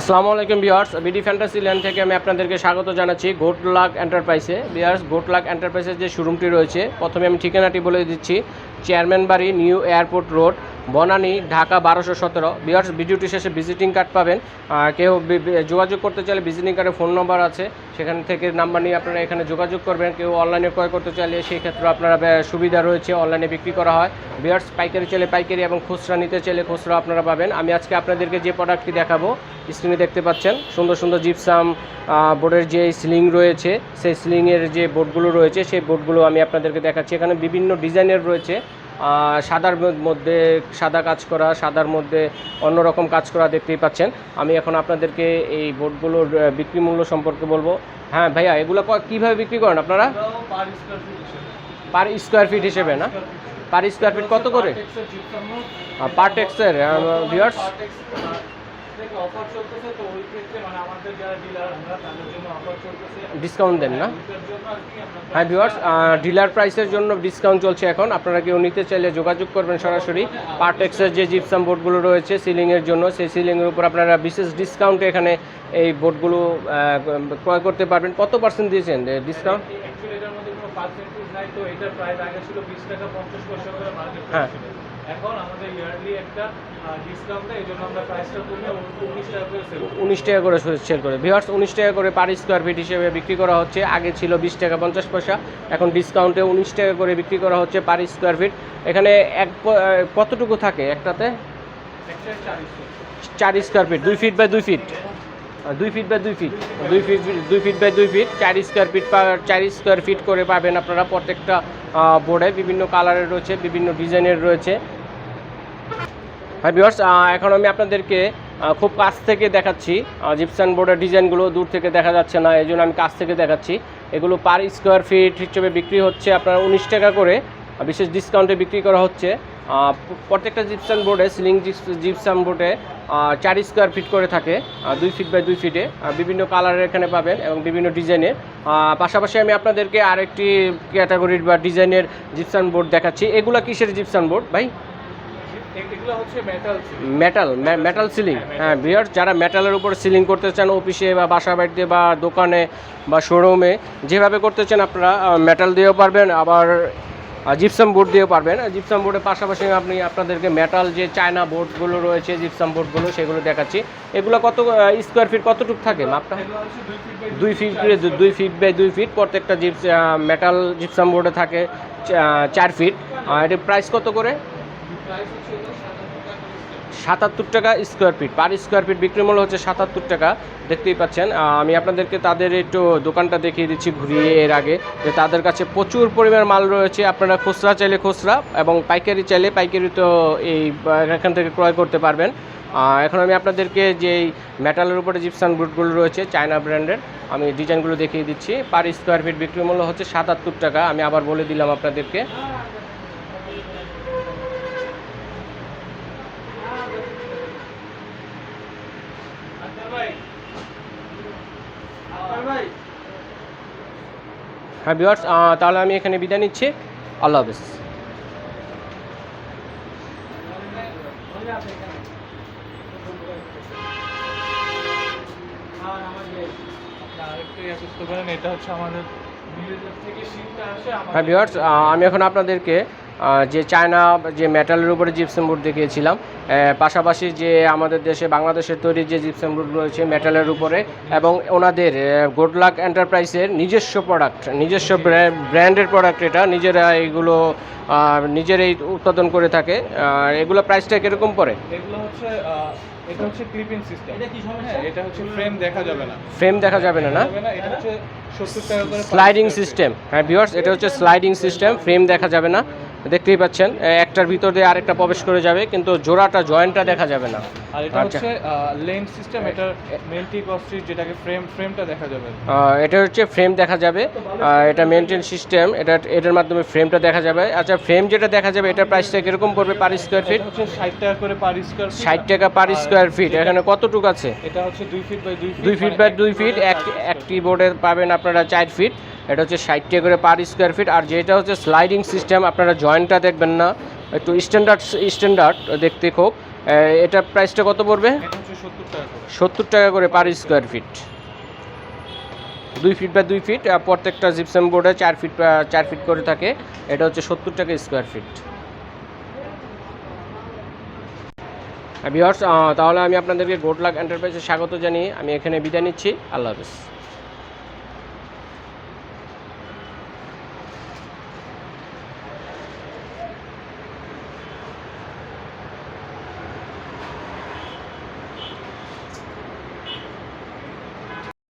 আসসালামু আলাইকুম বিয়ার্স BD fantasy land থেকে আমি আপনাদেরকে স্বাগত জানাচ্ছি গোট লাক এন্টারপ্রাইসে বিয়ার্স গোট লাক এন্টারপ্রাইসের যে শোরুমটি রয়েছে, প্রথমে আমি ঠিকানাটি বলে দিচ্ছি চেয়ারম্যান বাড়ি new airport road Banani, Dhaka বারোশো সতেরো। বিয়ার্স ভিডিওটি শেষে ভিজিটিং কার্ড পাবেন। কেউ যোগাযোগ করতে চাইলে ভিজিটিং কার্ডে ফোন নম্বর আছে। সেখান থেকে নাম্বার নিয়ে আপনারা এখানে যোগাযোগ করবেন। কেউ অনলাইনে ক্রয় করতে চাইলে সেই ক্ষেত্রে আপনারা সুবিধা রয়েছে অনলাইনে বিক্রি করা হয়। বিয়ার্স পাইকারি চাইলে পাইকারি এবং খুচরা নিতে চাইলে খুচরা আপনারা পাবেন। আমি আজকে আপনাদেরকে যে প্রোডাক্টটি দেখাবো স্ক্রিনে দেখতে পাচ্ছেন, সুন্দর সুন্দর জিপসাম বোর্ডের যে সিলিং রয়েছে, সেই সিলিংয়ের যে বোর্ডগুলো রয়েছে, সেই বোর্ডগুলো আমি আপনাদেরকে দেখাচ্ছি। এখানে বিভিন্ন ডিজাইনের রয়েছে। সাদার মধ্যে সাদা কাজ করা সাদার মধ্যে অন্যরকম কাজ করা দেখতেই পাচ্ছেন। আমি এখন আপনাদেরকে এই বোর্ডগুলোর বিক্রি মূল্য সম্পর্কে বলব। হ্যাঁ ভাইয়া এগুলো কীভাবে বিক্রি করেন আপনারা? পার স্কোয়ার ফিট হিসেবে। না? পার স্কোয়ার ফিট কত করে? পার টেক্সের ভিউয়ার্স অফার চলতেছে তো ওই ক্ষেত্রে মানে আমাদের যারা ডিলার আমরা তাদের জন্য অফার চলতেছে। ডিসকাউন্ট দেন না? হ্যাঁ ভিউয়ার্স ডিলার প্রাইসের জন্য ডিসকাউন্ট চলছে এখন। আপনারা কেউ নিতে চাইলে যোগাযোগ করবেন সরাসরি। পার্টেক্সের যে জিপসাম বোর্ডগুলো রয়েছে সিলিংয়ের জন্য সেই সিলিংয়ের উপর আপনারা বিশেষ ডিসকাউন্টে এখানে এই বোর্ডগুলো ক্রয় করতে পারবেন। কত পার্সেন্ট দিয়েছেন ডিসকাউন্ট অ্যাকচুয়ালি এটার মধ্যে কোনো পার্সেন্টেজ নাই তো এটার প্রাইস আগে ছিল বিশ টাকা পঞ্চাশ পয়সা করে মার্কেট হ্যাঁ। এখন আমাদের ইয়ারলি একটা ডিসকাউন্ট দেয় এই জন্য আমরা প্রাইসটা কমিয়ে উনিশ টাকা করে সেল উনিশ টাকা করে সেল করে। ভিউয়ার্স উনিশ টাকা করে পার স্কোয়ার ফিট হিসেবে বিক্রি করা হচ্ছে। আগে ছিল বিশ টাকা পঞ্চাশ পয়সা এখন ডিসকাউন্টে উনিশ টাকা করে বিক্রি করা হচ্ছে পার স্কোয়ার ফিট এখানে এক কতটুকু থাকে একটাতে? একটা চার স্কোয়ার ফিট দুই ফিট বাই দুই ফিট দুই ফিট বাই দুই ফিট দুই ফিট দুই ফিট বাই দুই ফিট চার স্কোয়ার ফিট চার স্কোয়ার ফিট করে পাবেন আপনারা প্রত্যেকটা বোর্ডে বিভিন্ন কালারের রয়েছে, বিভিন্ন ডিজাইনের রয়েছে। হ্যাঁ বিয়ার্স এখন আমি আপনাদেরকে খুব কাছ থেকে দেখাচ্ছি জিপসান বোর্ডের ডিজাইনগুলো দূর থেকে দেখা যাচ্ছে না, এই জন্য আমি কাছ থেকে দেখাচ্ছি। এগুলো পার স্কোয়ার ফিট হিসেবে বিক্রি হচ্ছে আপনার উনিশ টাকা করে বিশেষ ডিসকাউন্টে বিক্রি করা হচ্ছে। প্রত্যেকটা জিপসান বোর্ডে সিলিং জিপসান বোর্ডে চার স্কোয়ার ফিট করে থাকে দুই ফিট বাই দুই ফিটে বিভিন্ন কালারের এখানে পাবেন এবং বিভিন্ন ডিজাইনের পাশাপাশি আমি আপনাদেরকে আরেকটি ক্যাটাগরির বা ডিজাইনের জিপসান বোর্ড দেখাচ্ছি। এগুলো কিসের জিপসান বোর্ড ভাই? হচ্ছে মেটাল মেটাল মেটাল সিলিং হ্যাঁ বিয়ার যারা মেটালের উপর সিলিং করতে চান অফিসে বা বাসা বাড়িতে বা দোকানে বা শোরুমে যেভাবে করতে চান আপনারা মেটাল দিয়েও পারবেন। আবার জিপসাম বোর্ড দিয়ে পারবেন। জিপসাম বোর্ডের পাশাপাশি আপনি আপনাদেরকে মেটাল যে চায়না বোর্ডগুলো রয়েছে জিপসাম বোর্ডগুলো সেগুলো দেখাচ্ছি। এগুলো কত স্কোয়ার ফিট কতটুকু থাকে মাপটা? দুই ফিট দুই ফিট বাই দুই ফিট প্রত্যেকটা জিপস মেটাল জিপসাম বোর্ডে থাকে চার ফিট এটির প্রাইস কত করে? সাতাত্তর টাকা square feet per square feet বিক্রি মূল্য হচ্ছে সাতাত্তর টাকা। দেখতেই পাচ্ছেন আমি আপনাদেরকে তাদের একটু দোকানটা দেখিয়ে দিচ্ছি ঘুরিয়ে এর আগে, যে তাদের কাছে প্রচুর পরিমাণ মাল রয়েছে। আপনারা খুচরা চাইলে খুচরা এবং পাইকারি চাইলে পাইকারি তো এই এখান থেকে ক্রয় করতে পারবেন। এখন আমি আপনাদেরকে যেই মেটালের উপরে জিপসান বুটগুলো রয়েছে চায়না ব্র্যান্ডের আমি ডিজাইনগুলো দেখিয়ে দিচ্ছি। পার স্কোয়ার ফিট বিক্রি মূল্য হচ্ছে সাতাত্তর টাকা। আমি আবার বলে দিলাম আপনাদেরকে আচ্ছা ভাই আচ্ছা ভাই হ্যাঁ বিয়ার্স তাহলে আমি এখানে বিদায় নিচ্ছি। আল্লাহ হাফিজ। হ্যাঁ আমি এখন আপনাদেরকে যে চায়না যে মেটালের উপরে জিপসাম বোর্ড দেখিয়েছিলাম পাশাপাশি যে আমাদের দেশে বাংলাদেশের তৈরি যে জিপসাম বোর্ড রয়েছে মেটালের উপরে এবং ওনাদের গোডলাক এন্টারপ্রাইজের নিজস্ব প্রোডাক্ট নিজস্ব ব্র্যান্ডের প্রোডাক্ট এটা নিজেরা এগুলো নিজেরাই উৎপাদন করে থাকে। আর এগুলো প্রাইসটা কীরকম পড়ে? এগুলো হচ্ছে এটা হচ্ছে ক্লিপিং সিস্টেম এটা কি সমস্যা? এটা হচ্ছে ফ্রেম দেখা যাবে না। ফ্রেম দেখা যাবে না না? এটা হচ্ছে 70 টাকা করে স্লাইডিং সিস্টেম হ্যাঁ ভিউয়ার্স এটা হচ্ছে স্লাইডিং সিস্টেম ফ্রেম দেখা যাবে না। দেখতেই পাচ্ছেন একটার ভিতর দিয়ে আরেকটা প্রবেশ করে যাবে কিন্তু জোড়াটা জয়েন্টটা দেখা যাবে না। আর এটা আচ্ছা। হচ্ছে লেন্স সিস্টেম এটা মেলটি কস্ট্রি যেটাকে ফ্রেম ফ্রেমটা দেখা যাবে। এটা হচ্ছে ফ্রেম দেখা যাবে এটা মেনটেন সিস্টেম এটা এটার মাধ্যমে ফ্রেমটা দেখা যাবে। আচ্ছা ফ্রেম যেটা দেখা যাবে এটার প্রাইসটা কীরকম পড়বে পার স্কোয়ার ফিট হচ্ছে 60 টাকা করে পার স্কয়ার ফিট ষাট টাকা পার স্কোয়ার ফিট এখানে কতটুকু আছে? এটা হচ্ছে 2 ফিট বাই 2 ফিট দুই ফিট বাই দুই ফিট এক একটি বোর্ডে পাবেন আপনারা চার ফিট এটা হচ্ছে ষাট টাকা করে পার স্কোয়ার ফিট আর যেটা হচ্ছে স্লাইডিং সিস্টেম আপনারা জয়েন্টটা দেখবেন না। একটু স্ট্যান্ডার্ড স্ট্যান্ডার্ড দেখতে খুব। এটা প্রাইসটা কত পড়বে? সত্তর টাকা করে। সত্তর টাকা করে পার স্কোয়ার ফিট দুই ফিট বা দুই ফিট প্রত্যেকটা জিপসাম বোর্ডে চার ফিট চার ফিট করে থাকে। এটা হচ্ছে সত্তর টাকা স্কোয়ার ফিট ভিওর্স তাহলে আমি আপনাদেরকে গোটলাক এন্টারপ্রাইজে স্বাগত জানিয়ে আমি এখানে বিদায় নিচ্ছি। আল্লাহ হাফিজ।